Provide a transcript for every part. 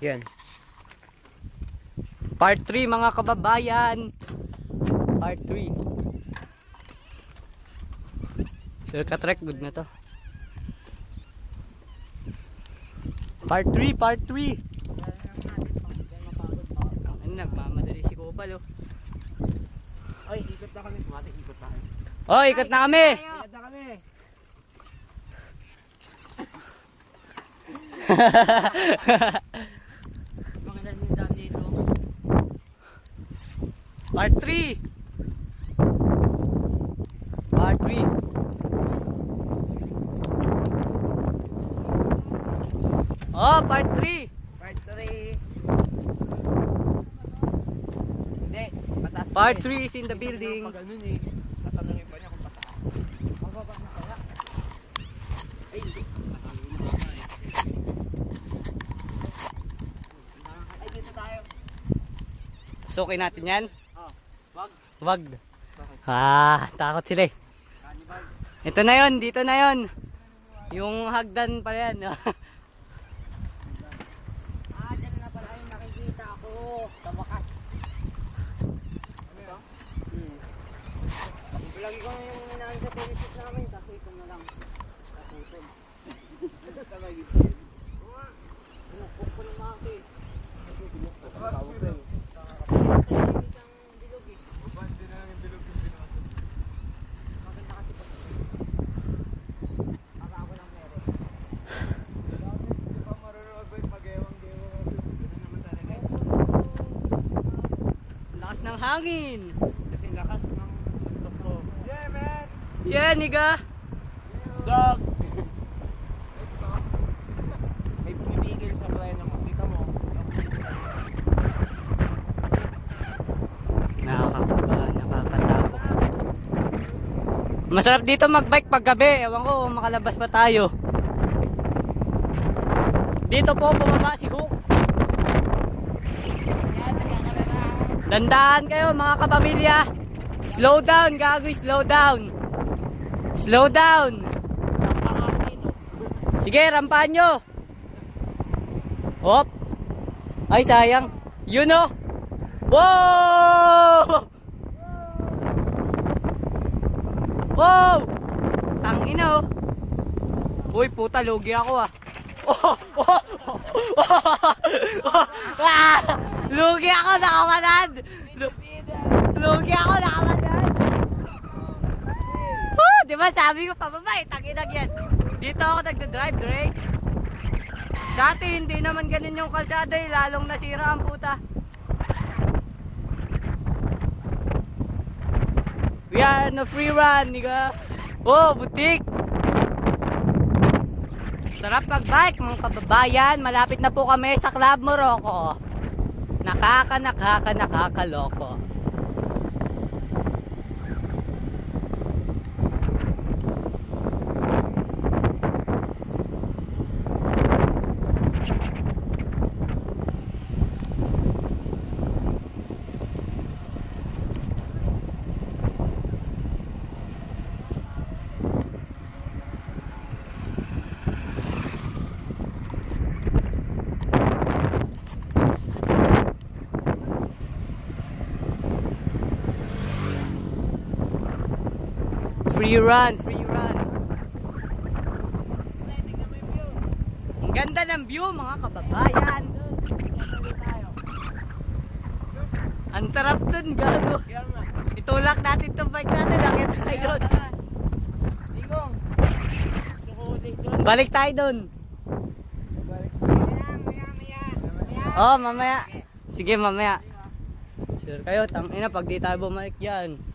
Yan. Part 3 mga kababayan. Part 3. Sir Katrek, good na to. Part 3, part 3. Ano, nagmamadali si Kupal oh. Oy, ikot na kami. Mati, ikot na kami. Oh, ikot na kami. Ikot na kami. Mga yung daan dito. Part 3. Part 3. Oh, part 3. Part 3. Hindi, pataas. Part 3 is in the building. Ganun eh. Tatanungin pa niya kung pataas. Mababa kaya. Ay, hindi. Eh. Sukin natin yan. Wag. Wag. Ah, takot sila eh. Ito na yon, dito na yon. Yung hagdan pa yan. Ah, dyan na pala yung nakikita ko. Sa wakas. Ano ba? Hmm. Lagi ko yung inaan sa tennis namin, kasi ito na lang. Naputol. Sabay gitsin. Bukok ko ng mga eh. Maganda kasi pag para ako lang meron. Lakas ng hangin. Kasi lakas ng suntok ko. Yeah, man! Yeah, niga. Dog! May pumipigil sa preno mo. Kita mo. Nakakaba, nakakatakot. Masarap dito magbike pag gabi. Ewan ko, makalabas pa tayo. Dito po bumaba si Hook. Dandaan kayo mga kapamilya. Slow down, gagoy, slow down. Slow down. Sige, rampahan nyo. Hop. Ay, sayang. Yun oh. Wow! Wow! Tangina oh. Uy, puta, lugi ako ah. Oh, oh, oh, oh, ah! Lugi ako, nakamanad! Lu- Lugi ako, nakamanad! Oh, di ba sabi ko pababa eh, tanginag yan. Dito ako nagda-drive, Dre. Dati hindi naman ganun yung kalsada eh, lalong nasira ang puta. We are on a free run, niga. Oh, butik. Sarap mag-bike, mga kababayan. Malapit na po kami sa Club Morocco. Nakaka, nakaka, nakakaloko. Free run, free run. Ang ganda ng view, mga kababayan. Ang sarap dun, gago. Itulak natin itong bike natin, nakita tayo dun. Balik tayo dun. Oh, mamaya. Sige, mamaya. Sure kayo, tangina pag di tayo bumalik dyan.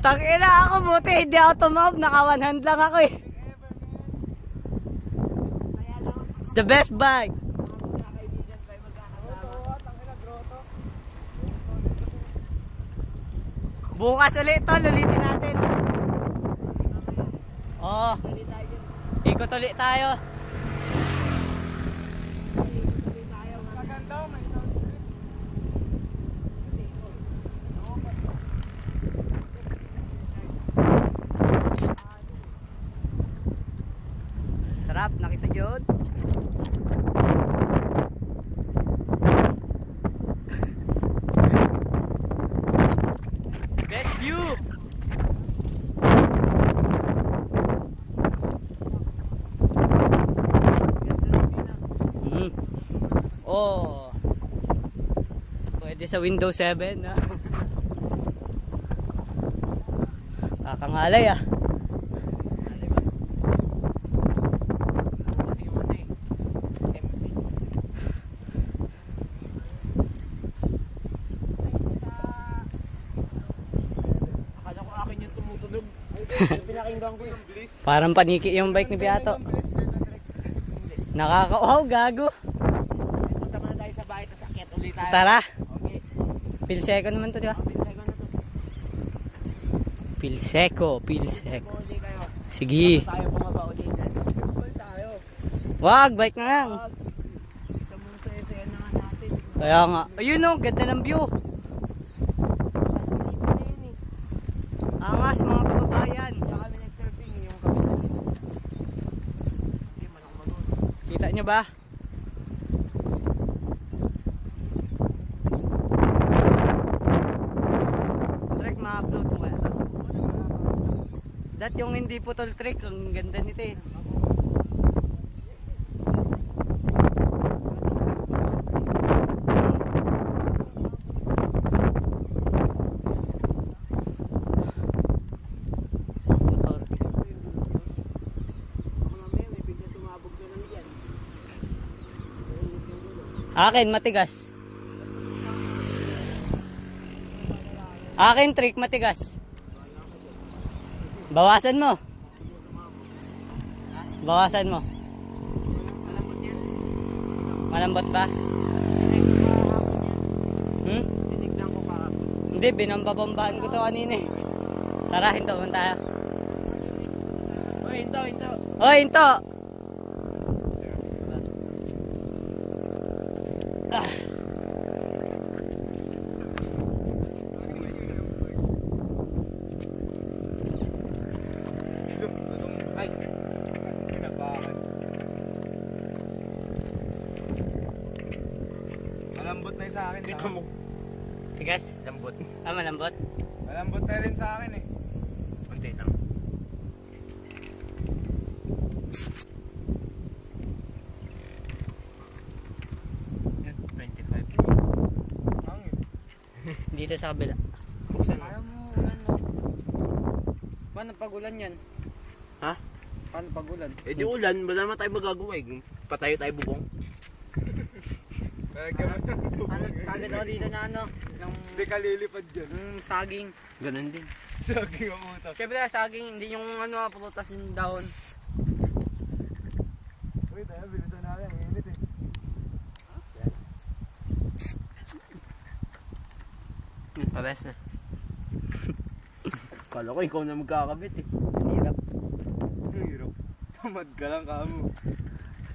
Tangina ako, buti hindi ako tumawag. Naka one hand lang ako eh. It's the best bike. Bukas ulit ito, lulitin natin. Oh, ikot ulit tayo. Sarap. Sarap, nakita yun. Best view! Mm. Oh. Pwede sa Windows 7 na. Kakangalay ah. Akala ko akin yung tumutunog. Yung pinakinggan ko yung bliss. Parang paniki yung bike ni Beato. Nakaka-wow, gago. Punta muna tayo sa bahay, tapos akyat ulit tayo. Tara. Okay. Pilseco naman to, di ba? Pintay ko na to. Pilseco, Pilseco. Kung uli kayo, Sige. Wag, bike na lang. Kaya nga. Ayun oh, ganda ng view. Hindi pa na yun eh. Angas mga kababayan. Kaya kami nag-surfing yung kabila. Hindi man ako manood. Kita nyo ba? Trek, ma-upload mo to. Dat yung hindi putol trick, ang ganda nito eh. Motor. Ako mamaya, may bigla sumabog na lang dyan. Akin, matigas. Akin, trick, matigas. Bawasan mo. Bawasan mo. Malambot ba? Hmm? Hindi, binambabambahan ko to kanina eh. Tara, hinto mo tayo. Uy, hinto, hinto. Hoy, hinto! Ah. Malambot na yung sa akin. kita tama. mo. Tigas? Lambot. Ah, malambot? Malambot na rin sa akin eh. Kunti lang. Yan, 25. Hangin. Dito sa kabila. Buksan mo. Ayaw mo, ulan no. Paano pag-ulan yan? Ha? Paano pag-ulan? Eh di ulan, wala naman tayo magagawa eh. Patayo tayo bubong. Ano, kagad ako dito na ano, ng Hindi ka lilipad dyan. ng saging. Ganun din. Saging ang utak. Siyempre saging, hindi yung ano, pulutas yung dahon. Uy, tayo, bilisan natin. Ang init eh. Hmm, pares na. Kala ko ikaw na magkakabit eh. Hirap. Ang hirap. Tamad ka lang kamo.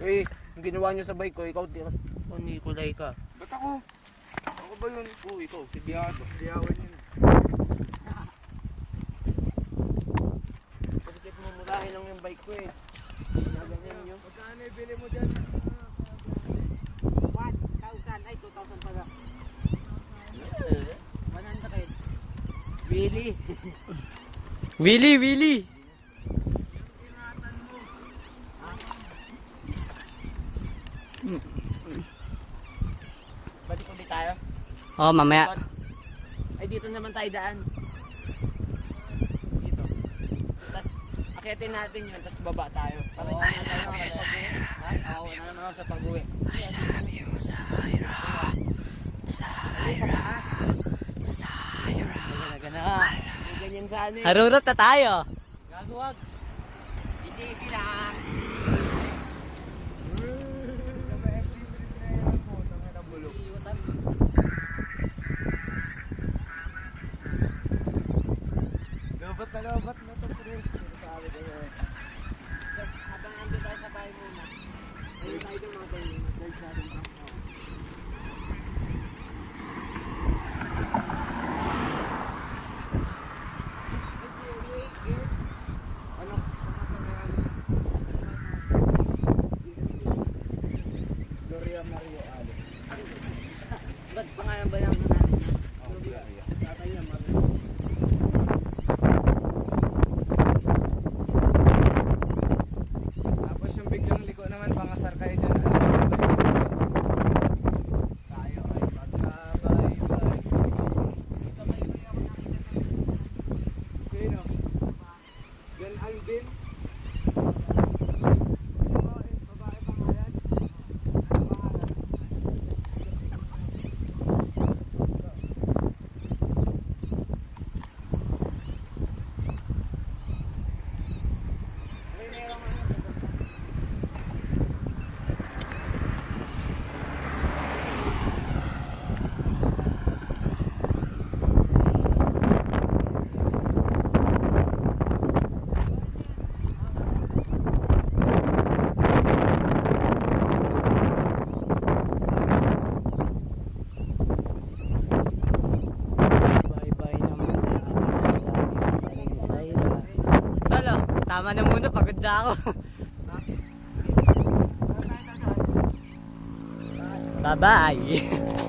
Eh, yung ginawa niyo sa bike ko, ikaw di oh, Nikolay ka. Ba't ako? Ako ba yun? Oo, ikaw. Si. Hindi ako yun. Pagkit mo murahin lang yung bike ko eh. Magkano ibili mo dyan? 1,000, ay 2,000 pala. 100. Really? Willy, Willy! Balik ulit tayo. Oh, mamaya. Ay, dito naman tayo daan. Dito. Tapos, akitin natin yun, tapos baba tayo. Para oh, tayo sa pag-uwi. Ha? Oo, na naman sa pag-uwi. I love you, Syra. Syra. Syra. Talaga na. May ganyan sana eh. Harurot na tayo. Gagawag. Hindi sila. Lobat na lobat na to, pre. Sabi ko eh. Habang nandun tayo sa bahay muna. Ayun tayo mga tayo. Guys natin pa. Ano? pangalan ba lang natin? Oh, Gloria. Tatay niya, Marlon. Tapos yung biglang liko naman, pangasar kayo dyan. Ano ba Tayo ay magkabay-bay. Sino? Gan Alvin? Babae, babae pangalan? Ano pangalan? Bye-bye naman. Sayra. Talo, tama na muna, pagod na ako. Bye-bye.